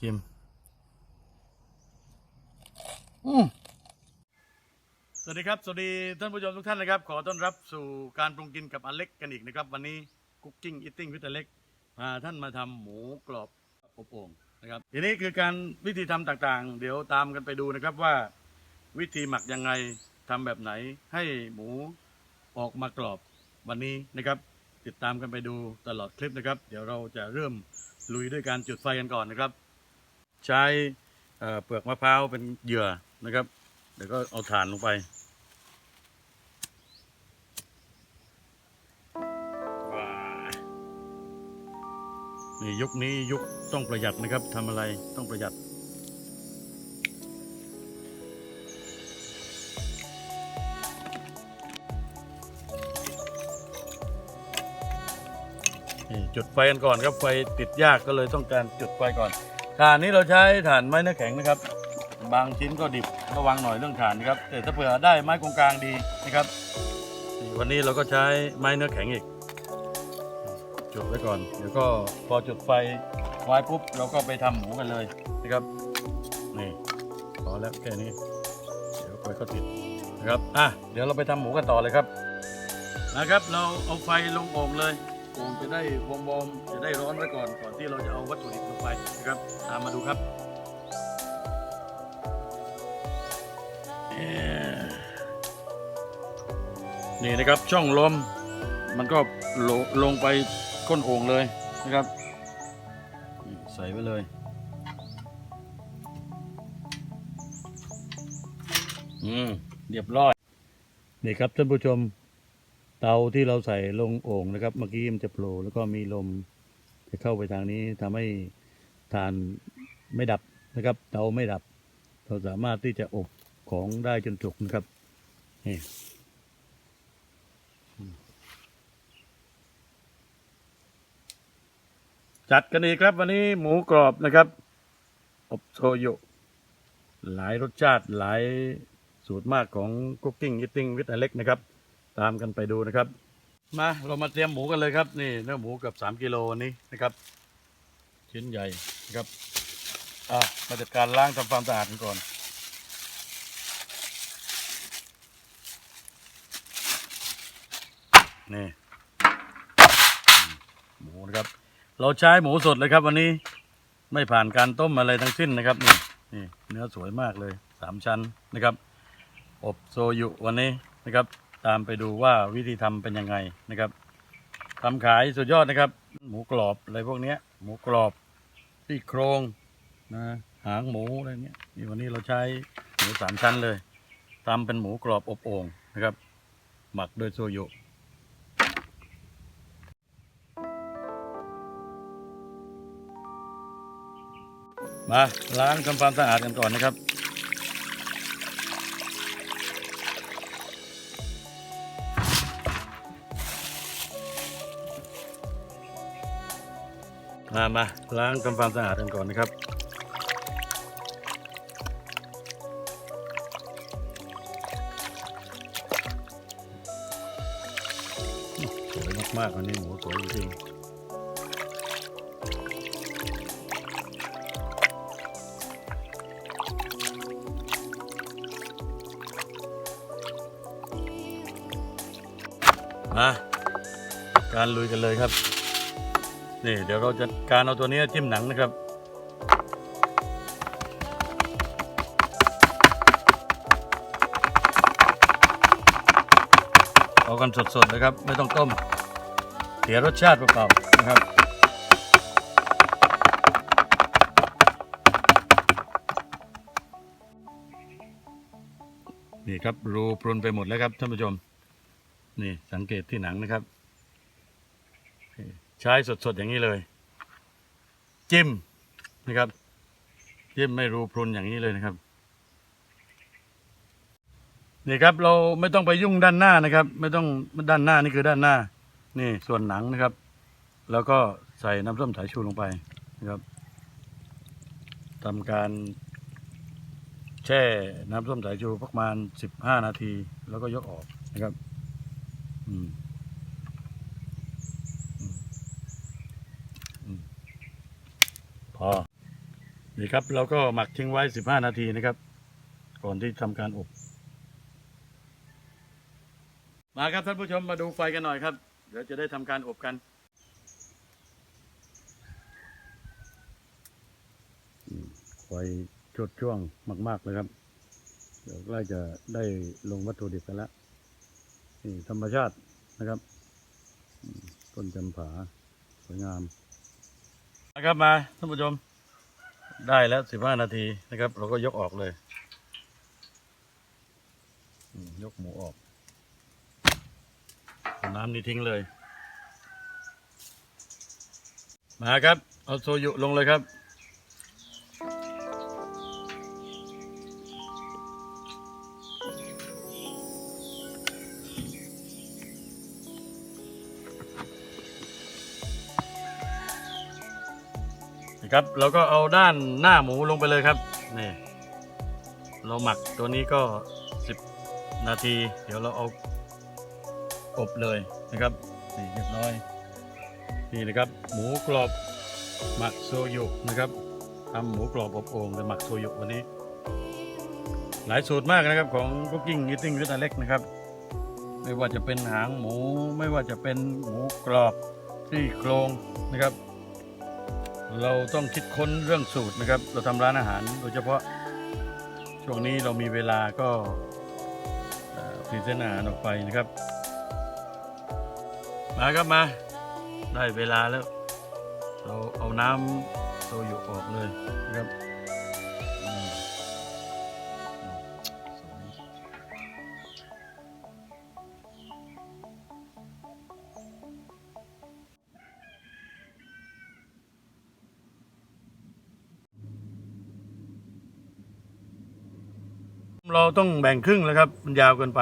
ชิมอืมสวัสดีครับ สวัสดีท่านผู้ชมทุกท่านนะครับ ขอต้อนรับสู่การปรุงกินกับอเล็กกันอีกนะครับ วันนี้คุกกิ้งอิทติ้งวิทอเล็กพาท่านมาทำหมูกรอบอบโอ่งนะครับทีนี้คือการวิธีทำต่างๆ เดี๋ยวตามกันไปดูนะครับว่า วิธีหมักยังไงทำแบบไหนให้หมูออกมากรอบวันนี้นะครับ ติดตามกันไปดูตลอดคลิปนะครับ เดี๋ยวเราจะเริ่มลุยด้วยการจุดไฟกันก่อนนะครับ ใช้เปลือกมะพร้าวเป็นเหยื่อนะครับ เดี๋ยวก็เอาถ่านลงไปว้านี่ยุคนี้ยุคต้องประหยัดนะครับทำอะไรต้องประหยัดนี่จุดไฟกันก่อนครับไฟติดยากก็เลยต้องการจุดไฟก่อน ถ่านนี้เราใช้ถ่านไม้เนื้อแข็งนะครับ บางชิ้นก็ดิบระวังหน่อยเรื่องถ่านนะครับแต่ถ้าเผื่อได้ไม้กงกลางดีนะครับวันนี้เราก็ใช้ไม้เนื้อแข็งอีก จุดไว้ก่อน เดี๋ยวก็พอจุดไฟไว้ปุ๊บเราก็ไปทำหมูกันเลยนะครับนี่พอแล้วแค่นี้เดี๋ยวไฟก็ติดนะครับอะเดี๋ยวเราไปทำหมูกันต่อเลยครับนะครับ เราเอาไฟลงโอ่งเลย โอ่งจะได้วอมๆจะได้ร้อนไว้ก่อนก่อนที่เราจะเอาวัตถุดิบลงไปนะครับตามมาดูครับนี่นะครับช่องลมมันก็ลลงไปก้นโอ่งเลยนะครับ ใส่ไว้เลยอืมเรียบร้อยนี่ครับท่านผู้ชม เตาที่เราใส่ลงโอ่งนะครับ เมื่อกี้มันจะโผล่แล้วก็มีลมจะเข้าไปทางนี้ทำให้ทานไม่ดับนะครับ เตาไม่ดับ เราสามารถที่จะอบของได้จนสุกนะครับนี่จัดกันอีกครับ วันนี้หมูกรอบนะครับ อบโชยุหลายรสชาติหลายสูตรมากของ Cooking Eating with Alex นะครับ ตามกันไปดูนะครับ มาเรามาเตรียมหมูกันเลยครับ นี่เนื้อหมูกับสามกิโลวันนี้นะครับ ชิ้นใหญ่นะครับอะมาจัดการล้างทำความสะอาดกันก่อนนี่หมูนะครับ เราใช้หมูสดเลยครับ วันนี้ไม่ผ่านการต้มอะไรทั้งสิ้นนะครับนี่นี่เนื้อสวยมากเลยสามชั้นนะครับ อบโซยุวันนี้นะครับ ตามไปดูว่าวิธีทำเป็นยังไงนะครับทำขายสุดยอดนะครับ หมูกรอบอะไรพวกเนี้ย หมูกรอบที่โครงนะหางหมูอะไรเนี้ยนี่วันนี้เราใช้หมูสามชั้นเลยทำเป็นหมูกรอบอบโอ่งนะครับ หมักด้วยโซยุมาล้างทำความสะอาดกันก่อนนะครับ มามาล้างทำความสะอาดกันก่อนนะครับสวยมากๆวันนี้หมูสวยจริงมาการลุยกันเลยครับ นี่เดี๋ยวเราจะการเอาตัวนี้จิ้มหนังนะครับ เอากันสดๆเลยครับ ไม่ต้องต้ม เสียรสชาติเปล่าๆนะครับนี่ครับรูพรุนไปหมดแล้วครับท่านผู้ชม นี่สังเกตที่หนังนะครับ ใช้สดๆอย่างนี้เลย จิ้มนะครับ จิ้มไม่รูพรุนอย่างนี้เลยนะครับนี่ครับเราไม่ต้องไปยุ่งด้านหน้านะครับ ไม่ต้องด้านหน้านี่คือด้านหน้า นี่ส่วนหนังนะครับ แล้วก็ใส่น้ำส้มสายชูลงไปนะครับทำการแช่น้ำส้มสายชูประมาณสิบห้านาที แล้วก็ยกออกนะครับ อืมอืมอืม พอนี่ครับเราก็หมักทิ้งไว้ 15 นาทีนะครับ ก่อนที่ทำการอบ มาครับท่านผู้ชมมาดูไฟกันหน่อยครับ เดี๋ยวจะได้ทำการอบกันอืมไฟชดช่วงมาก ๆ เลยครับ เดี๋ยวใกล้จะได้ลงวัตถุดิบกันแล้วนี่ธรรมชาตินะครับต้นจำผาสวยงาม นะครับมาท่านผู้ชมได้แล้วสิบห้านาทีนะครับ เราก็ยกออกเลย ยกหมูออกน้ำนี่ทิ้งเลย มาครับ เอาโซยุลงเลยครับ นะครับเราก็เอาด้านหน้าหมูลงไปเลยครับนี่เราหมักตัวนี้ก็ 10 นาที เดี๋ยวเราเอาอบเลยนะครับนี่เรียบร้อยนี่นะครับ หมูกรอบหมักโซยุนะครับทำหมูกรอบอบโอ่งแต่หมักโซยุวันนี้ หลายสูตรมากนะครับของ Cooking Eating with Alex นะครับ ไม่ว่าจะเป็นหางหมูไม่ว่าจะเป็นหมูกรอบที่โครงนะครับ เราต้องคิดค้นเรื่องสูตรนะครับ เราทำร้านอาหารโดยเฉพาะช่วงนี้เรามีเวลาก็พรีเซนต์อาหารออกไปนะครับ มาครับมา ได้เวลาแล้ว เราเอาน้ำโซยุออกเลยนะครับ เราต้องแบ่งครึ่งแล้วครับ มันยาวเกินไป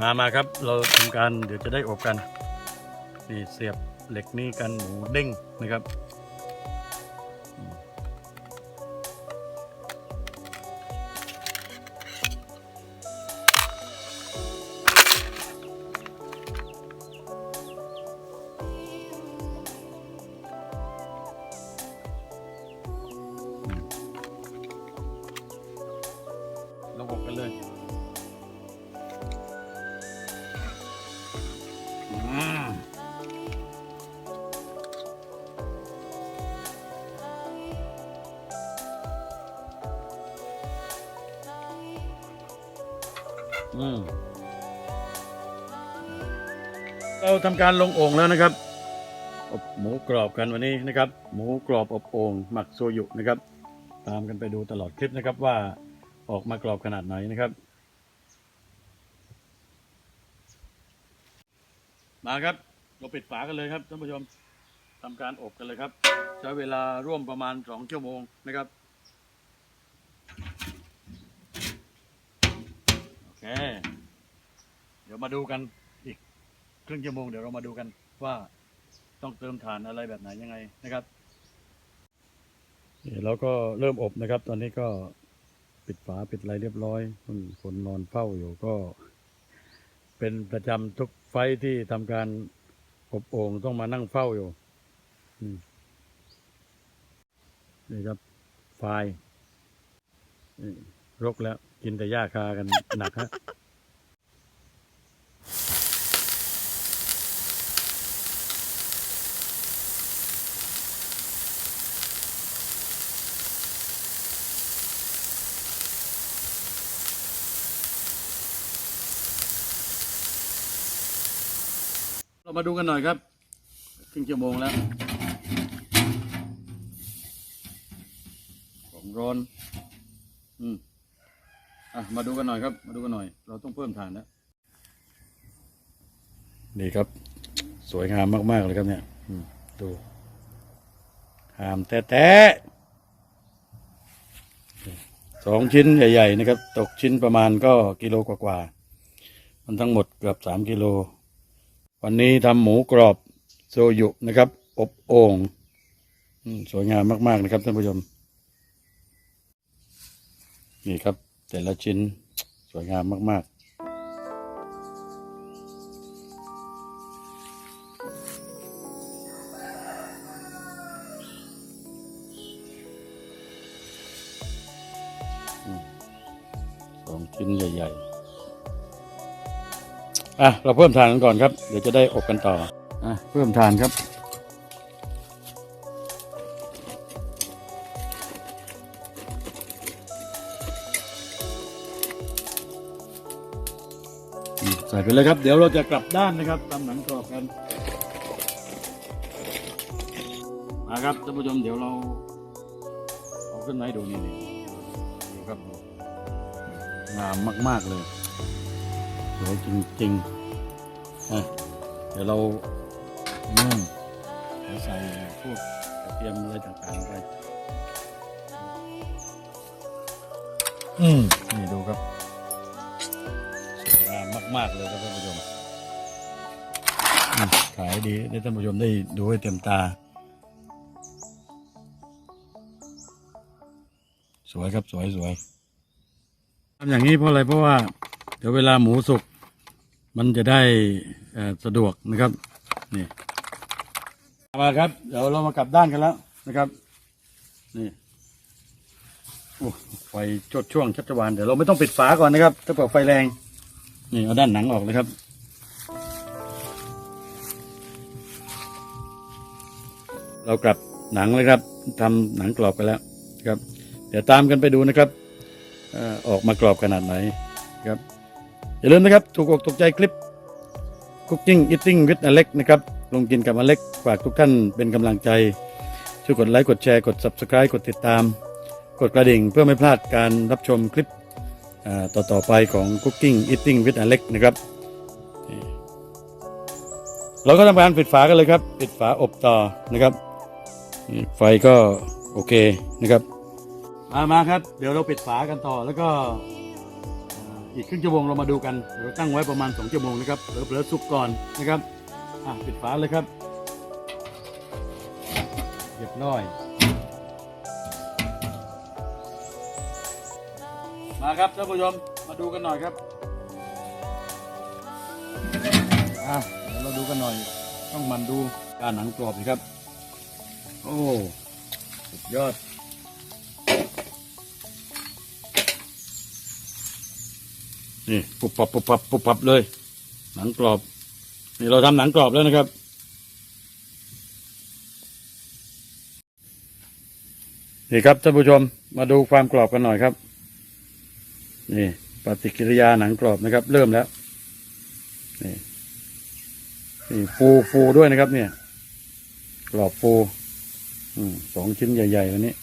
มมามาครับ เราทำการเดี๋ยวจะได้อบกัน นี่เสียบเหล็กนี่กันหมูเด้งนะครับ อืมเราทำการลงโอ่งแล้วนะครับ อบหมูกรอบกันวันนี้นะครับ หมูกรอบอบโอ่งหมักโซยุนะครับ ตามกันไปดูตลอดคลิปนะครับว่าออกมากรอบขนาดไหนนะครับ มาครับ เราปิดฝากันเลยครับท่านผู้ชมทำการอบกันเลยครับ ใช้เวลาร่วมประมาณสองชั่วโมงนะครับ โอ เคเดี๋ยวมาดูกันอีกครึ่งชั่วโมงเดี๋ยวเรามาดูกันว่าต้องเติมถ่านอะไรแบบไหนยังไงนะครับเราก็เริ่มอบนะครับ ตอนนี้ก็ปิดฝาปิดอะไรเรียบร้อยคนคนนอนเฝ้าอยู่ก็ เป็นประจำทุกไฟที่ทำการอบโอ่งต้องมานั่งเฝ้าอยู่นี่ครับไฟรกแล้ว กินแต่หญ้าคากันหนักฮะเรามาดูกันหน่อยครับครึ่งชั่วโมงแล้ว ของร้อน อืม อะมาดูกันหน่อยครับ มาดูกันหน่อย เราต้องเพิ่มฐานแล้วนี่ครับ สวยงามมาก ๆ เลยครับเนี่ยดูหามแท้ๆสองชิ้นใหญ่ ๆ นะครับ ตกชิ้นประมาณก็กิโลกว่าๆมันทั้งหมดเกือบสามกิโล วันนี้ทำหมูกรอบโซยุนะครับ อบโอ่งสวยงามมาก ๆ นะครับท่านผู้ชม นี่ครับ แต่ละชิ้นสวยงามมากๆอืมสองชิ้นใหญ่ ๆ อะ เราเพิ่มทานกันก่อนครับ เดี๋ยวจะได้อบกันต่อ อะ เพิ่มทานครับ ส่ไปเลยครับ เดี๋ยวเราจะกลับด้านนะครับตามหนังกรอบกันมาครับท่านผู้ชมเดี๋ยวเราเอาขึ้นมาให้ดูนี่นี่ดูครับดูงามมาก ๆ เลยสวยจริงๆอะเดี๋ยวเราเดี๋ยวใส่พวกกระเทียมอะไรต่างๆไป อืมนี่ดูครับ มากๆเลยครับท่านผู้ชมขายดีให้ท่านผู้ชมได้ดูให้เต็มตา สวยครับสวยสวยทำอย่างนี้เพราะอะไรเพราะว่าเดี๋ยวเวลาหมูสุก มันจะได้สะดวกนะครับนี่มาครับ เดี๋ยวเรามากลับด้านกันแล้วนะครับนี่โอ้ไฟจดช่วงชัชวานเดี๋ยวเราไม่ต้องปิดฝาก่อนนะครับ ถ้าเปิดไฟแรง นี่เอาด้านหนังออกเลยครับเรากลับหนังเลยครับทำหนังกรอบไปแล้วครับ เดี๋ยวตามกันไปดูนะครับออกมากรอบขนาดไหนครับอย่าลืมนะครับ ถูกอกถูกใจคลิป Cooking Eating with Alex นะครับลงกินกับอเล็กฝากทุกท่านเป็นกำลังใจ ช่วยกดไลค์กดแชร์กด Subscribe กดติดตาม กดกระดิ่งเพื่อไม่พลาดการรับชมคลิป ต่อต่อไปของ Cooking Eating with Alex นะครับ เราก็ทำการปิดฝากันเลยครับ ปิดฝาอบต่อนะครับ ไฟก็โอเคนะครับ มามาครับ เดี๋ยวเราปิดฝากันต่อแล้วก็อีกครึ่งชั่วโมงเรามาดูกันเดี๋ยวเราตั้งไว้ประมาณ 2 ชั่วโมงนะครับเผลอๆสุกก่อนนะครับ อะปิดฝาเลยครับเรียบร้อย มาครับท่านผู้ชมมาดูกันหน่อยครับอะเดี๋ยวเราดูกันหน่อย ต้องมันดูการหนังกรอบสิครับ โอ้สุดยอดนี่ปุบปับปุบปับปุบปับเลย หนังกรอบ นี่เราทำหนังกรอบแล้วนะครับนี่ครับท่านผู้ชมมาดูความกรอบกันหน่อยครับ นี่ปฏิกิริยาหนังกรอบนะครับ เริ่มแล้ว นี่นี่ฟูฟูด้วยนะครับ เนี่ย กรอบฟูอสองชิ้นใหญ่ๆวันนี้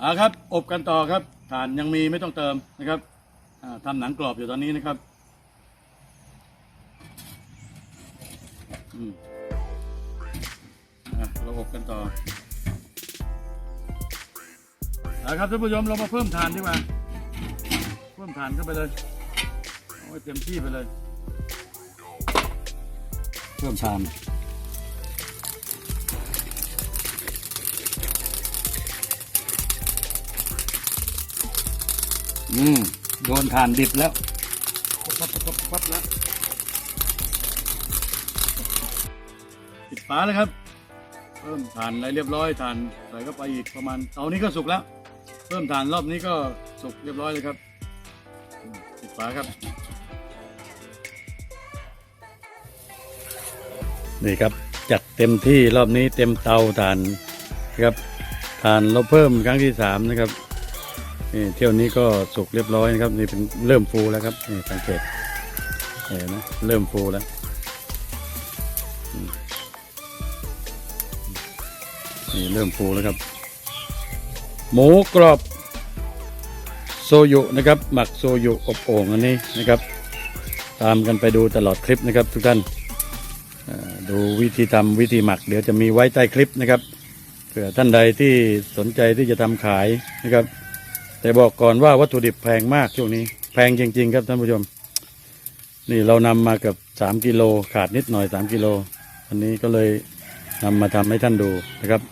อ่าครับ อบกันต่อครับ ฐานยังมีไม่ต้องเติมนะครับทำหนังกรอบอยู่ตอนนี้นะครับ อืมอะเราอบกันต่อนะครับท่านผู้ชมเรามาเพิ่มทานดีกว่า เพิ่มทานเข้าไปเลยเอาไว้เต็มที่ไปเลย เพิ่มทานอืมโดนทานดิบแล้ว ปั๊บปั๊บปั๊บปั๊บแล้ว ฝาเลยครับ เพิ่มฐานอะไรเรียบร้อยฐานใส่เข้าไปอีกประมาณเตานี้ก็สุกแล้ว เพิ่มฐานรอบนี้ก็สุกเรียบร้อยเลยครับปิดฝาครับ นี่ครับจัดเต็มที่รอบนี้เต็มเตาฐานครับฐานเราเพิ่มครั้งที่สามนะครับนี่เที่ยวนี้ก็สุกเรียบร้อยนะครับนี่เป็นเริ่มฟูแล้วครับนี่สังเกตเห็นไหมเริ่มฟูแล้ว นี่เริ่มฟูแล้วครับ หมูกรอบโซยุนะครับ หมักโซยุอบโอ่งอันนี้นะครับ ตามกันไปดูตลอดคลิปนะครับ ทุกท่านดูวิธีทำวิธีหมัก เดี๋ยวจะมีไว้ใต้คลิปนะครับเผื่อท่านใดที่สนใจที่จะทำขายนะครับ แต่บอกก่อนว่าวัตถุดิบแพงมากช่วงนี้ แพงจริง ๆ ครับท่านผู้ชม นี่เรานำมาเกับสามกิโลขาดนิดหน่อยสามกิโลวันนี้ก็เลยนำมาทำให้ท่านดูนะครับ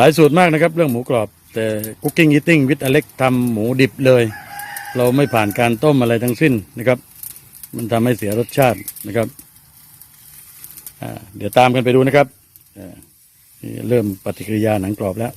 หลายสูตรมากนะครับ เรื่องหมูกรอบ แต่ Cooking Eating with Alex ทำหมูดิบเลย เราไม่ผ่านการต้มอะไรทั้งสิ้นนะครับ มันทำให้เสียรสชาตินะครับเดี๋ยวตามกันไปดูนะครับเริ่มปฏิกิริยาหนังกรอบแล้ว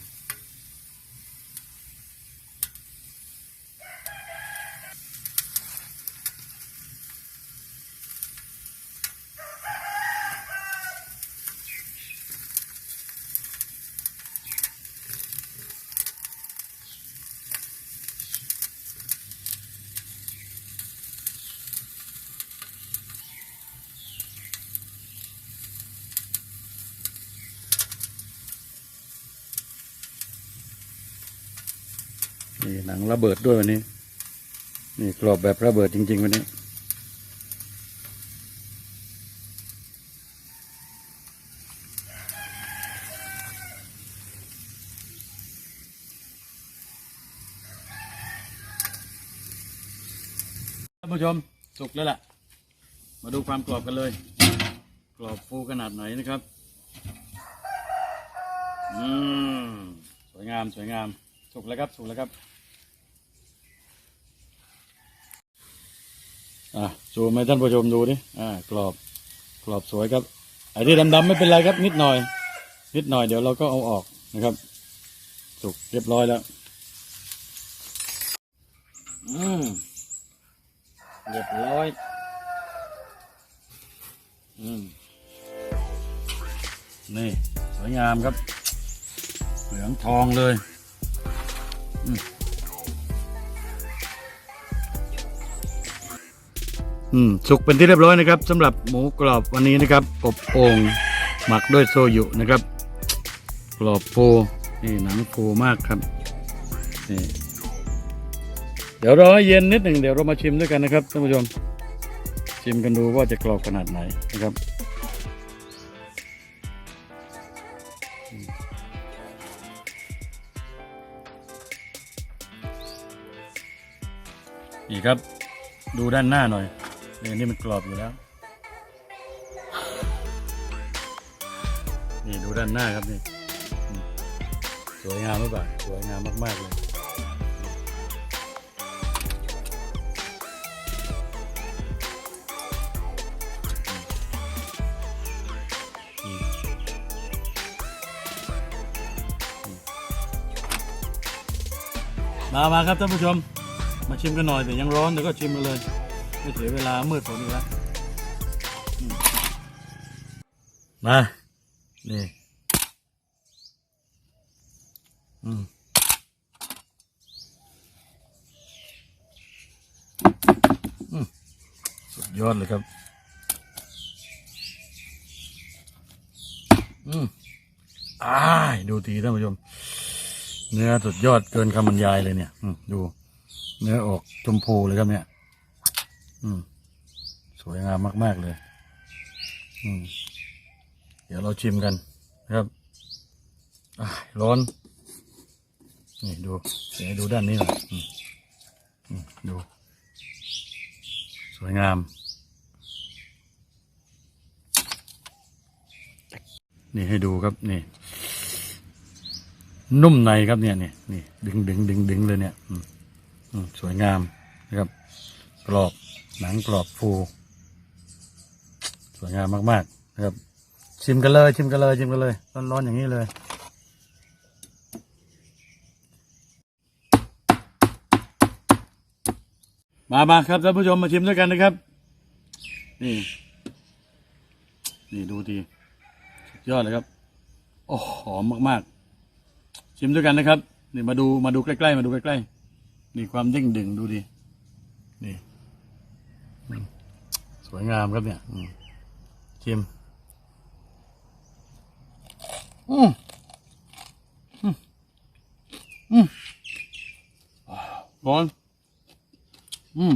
นี่หนังระเบิดด้วยวันนี้ นี่กรอบแบบระเบิดจริง ๆ วันนี้ ท่านผู้ชมสุกแล้วล่ะ มาดูความกรอบกันเลย กรอบฟูขนาดไหนนะครับ อืม สวยงาม สวยงาม สุกแล้วครับ สุกแล้วครับ อะชูให้ท่านผู้ชมดูดิอ่ากรอบกรอบสวยครับไอ้ที่ดำๆไม่เป็นไรครับ นิดหน่อย นิดหน่อยเดี๋ยวเราก็เอาออกนะครับ สุกเรียบร้อยแล้ว อืมเรียบร้อย อืมนี่ สวยงามครับ เหลืองทองเลย อืม อืมสุกเป็นที่เรียบร้อยนะครับสำหรับหมูกรอบวันนี้นะครับอบโอ่งหมักด้วยโซยุนะครับ กรอบฟูนี่หนังฟูมากครับนี่เดี๋ยวรอให้เย็นนิดหนึ่งเดี๋ยวเรามาชิมด้วยกันนะครับท่านผู้ชม ชิมกันดูว่าจะกรอบขนาดไหนนะครับนี่ครับ ดูด้านหน้าหน่อย นี่นี่มันกรอบอยู่แล้ว นี่ดูด้านหน้าครับนี่ สวยงามหรือเปล่าสวยงามมาก ๆ เลยมามาครับท่านผู้ชม มาชิมกันหน่อยแต่ยังร้อนเดี๋ยวก็ชิมกันเลย ไม่เสียเวลามืดฝนอีกแล้วมา นี่อืมอืมสุดยอดเลยครับ อืมอ้าดูทีท่านผู้ชม เนื้อสุดยอดเกินคำบรรยายเลยเนี่ย อืมดู เนื้อออกชมพูเลยครับเนี่ย อืม สวยงามมาก ๆ เลย อืม เดี๋ยวเราชิมกันนะครับอร้อน นี่ดู เดี๋ยวให้ดูด้านนี้หน่อยอืมดู สวยงาม นี่ให้ดูครับ นี่ นุ่มในครับเนี่ยนี่นี่ดึงดึงดึงดึงเลยเนี่ย อืมสวยงามนะครับ กรอบ หนังกรอบฟู สวยงามมากๆนะครับ ชิมกันเลย ชิมกันเลย ชิมกันเลย ร้อนๆอย่างนี้เลยมามาครับท่านผู้ชมมาชิมด้วยกันนะครับ นี่ นี่ดูดีดยอดเลยครับ โอ้หอมมากๆ ชิมด้วยกันนะครับ นี่มาดูมาดูใกล้ๆมาดูใกล้ๆนี่ความเด้งดึงดูดินี่ วยงามครับเนี่ยชิมอืมอืมอืมร้อนอืม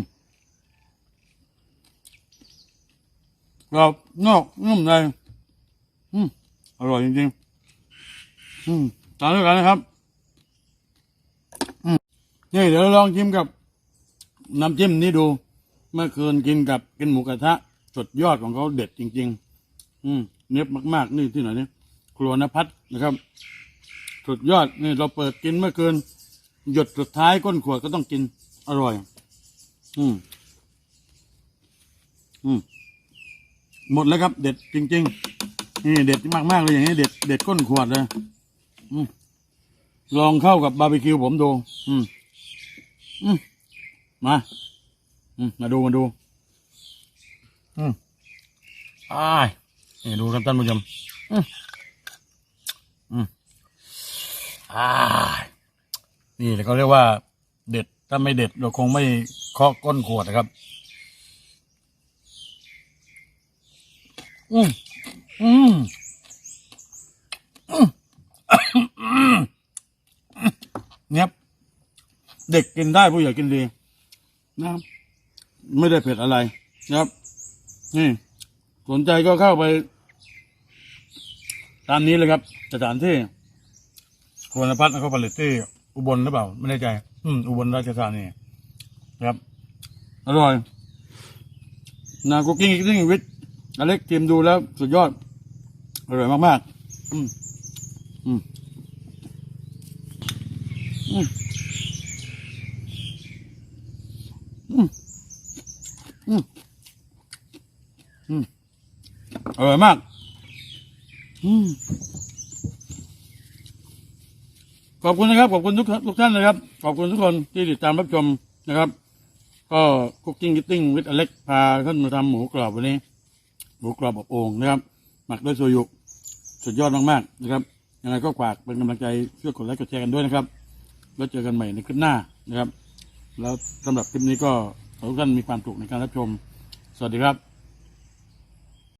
กรอบนอกนุ่มในอืมอร่อยจริงๆอืมตามด้วยกันนะครับอืมนี่เดี๋ยวลองชิมกับน้ำจิ้มนี้ดู เมื่อคืนกินกับกินหมูกระทะสุดยอดของเขาเด็ดจริง ๆ อืมเนียบมากๆนี่ที่ไหนเนี่ยครัวนพัฒน์นะครับสุดยอดนี่เราเปิดกินเมื่อคืนหยดสุดท้ายก้นขวดก็ต้องกินอร่อย อืมอืมหมดแล้วครับ เด็ดจริง ๆ นี่เด็ดมากๆเลยอย่างนี้เด็ดเด็ดก้นขวดเลยอืมลองเข้ากับบาร์บีคิวผมดู อืมอืมมา อืมมาดูมาดู อืมอ้ายนี่ดูครับท่านผู้ชมอืมอืมอ้ายนี่เขาเรียกว่า เด็ดถ้าไม่เด็ดเราคงไม่เคาะก้นขวดนะครับ อืมอืมอืมเนี่ยเด็กกินได้ผู้ใหญ่กินดีนะครับ ไม่ได้เผ็ดอะไรนะครับ นี่ สนใจก็เข้าไป ตามนี้เลยครับสถานที่ควรพัฒน์เขาผลิตที่อุบลหรือเปล่า ไม่แน่ใจ อืม อุบลราชธานีครับอร่อยนาคุกกิ้งกิ้งวิทอเล็กทียมดูแล้ว สุดยอด อร่อยมาก ๆ อืม อืมอืม อืม อืม อืม อ ร่อยมากอขอบคุณนะครับ ขอบคุณทุกทุกท่านนะครับ ขอบคุณทุกคนที่ติดตามรับชมนะครับ ก็คุกกิ้งกิตติ้งวิทอเล็กพาท่านมาทำหมูกรอบวันนี้ หมูกรอบอบโอ่งนะครับ หมักด้วยโซยุสุดยอดมากๆนะครับยังไงก็ฝากเป็นกำลังใจช่วยกดไลค์กดแชร์กันด้วยนะครับ แล้วเจอกันใหม่ในคลิปหน้านะครับ แล้วสำหรับคลิปนี้ก็ขอทุกท่านมีความสุขในการรับชม สวัสดีครับ